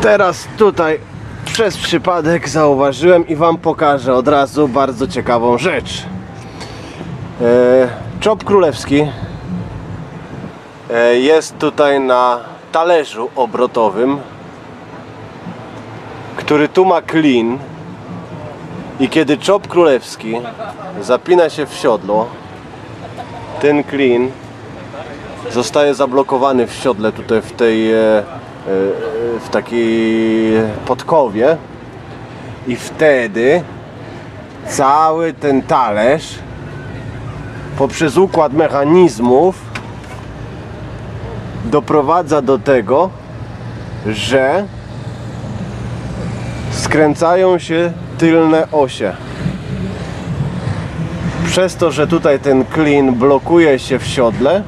Teraz tutaj przez przypadek zauważyłem i Wam pokażę od razu bardzo ciekawą rzecz. E, Czop królewski e, jest tutaj na talerzu obrotowym, który tu ma klin i kiedy czop królewski zapina się w siodło, ten klin zostaje zablokowany w siodle tutaj w tej e, e, w takiej podkowie i wtedy cały ten talerz poprzez układ mechanizmów doprowadza do tego, że skręcają się tylne osie. Przez to, że tutaj ten klin blokuje się w siodle,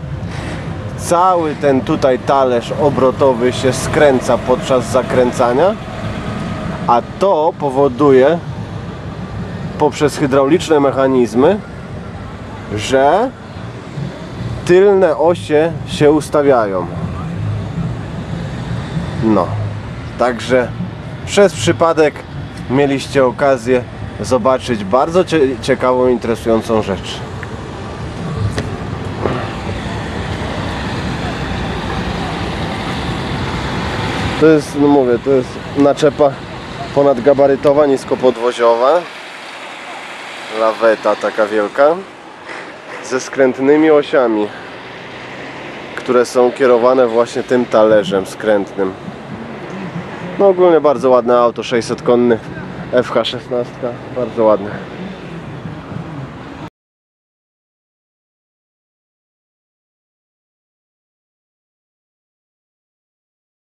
cały ten tutaj talerz obrotowy się skręca podczas zakręcania, a to powoduje poprzez hydrauliczne mechanizmy, że tylne osie się ustawiają. No, także przez przypadek mieliście okazję zobaczyć bardzo cie- ciekawą, interesującą rzecz. To jest, no mówię, to jest naczepa ponadgabarytowa, niskopodwoziowa. Laweta taka wielka. Ze skrętnymi osiami, które są kierowane właśnie tym talerzem skrętnym. No ogólnie bardzo ładne auto, 600 konny FH16, bardzo ładne.